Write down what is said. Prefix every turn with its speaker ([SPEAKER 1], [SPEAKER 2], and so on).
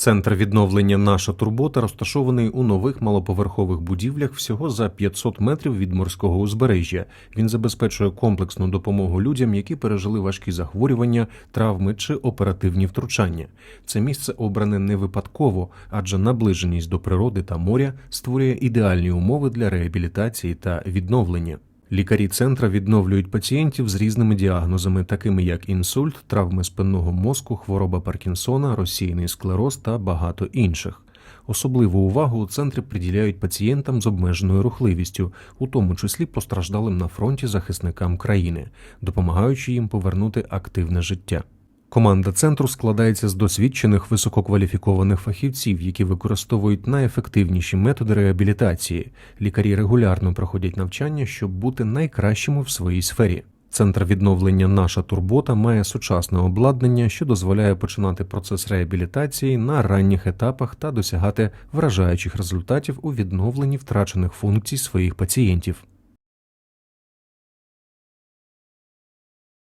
[SPEAKER 1] Центр відновлення Наша турбота розташований у нових малоповерхових будівлях всього за 500 метрів від морського узбережжя. Він забезпечує комплексну допомогу людям, які пережили важкі захворювання, травми чи оперативні втручання. Це місце обране не випадково, адже наближеність до природи та моря створює ідеальні умови для реабілітації та відновлення. Лікарі центра відновлюють пацієнтів з різними діагнозами, такими як інсульт, травми спинного мозку, хвороба Паркінсона, розсіяний склероз та багато інших. Особливу увагу у центрі приділяють пацієнтам з обмеженою рухливістю, у тому числі постраждалим на фронті захисникам країни, допомагаючи їм повернути активне життя. Команда центру складається з досвідчених висококваліфікованих фахівців, які використовують найефективніші методи реабілітації. Лікарі регулярно проходять навчання, щоб бути найкращими в своїй сфері. Центр відновлення Наша турбота має сучасне обладнання, що дозволяє починати процес реабілітації на ранніх етапах та досягати вражаючих результатів у відновленні втрачених функцій своїх пацієнтів.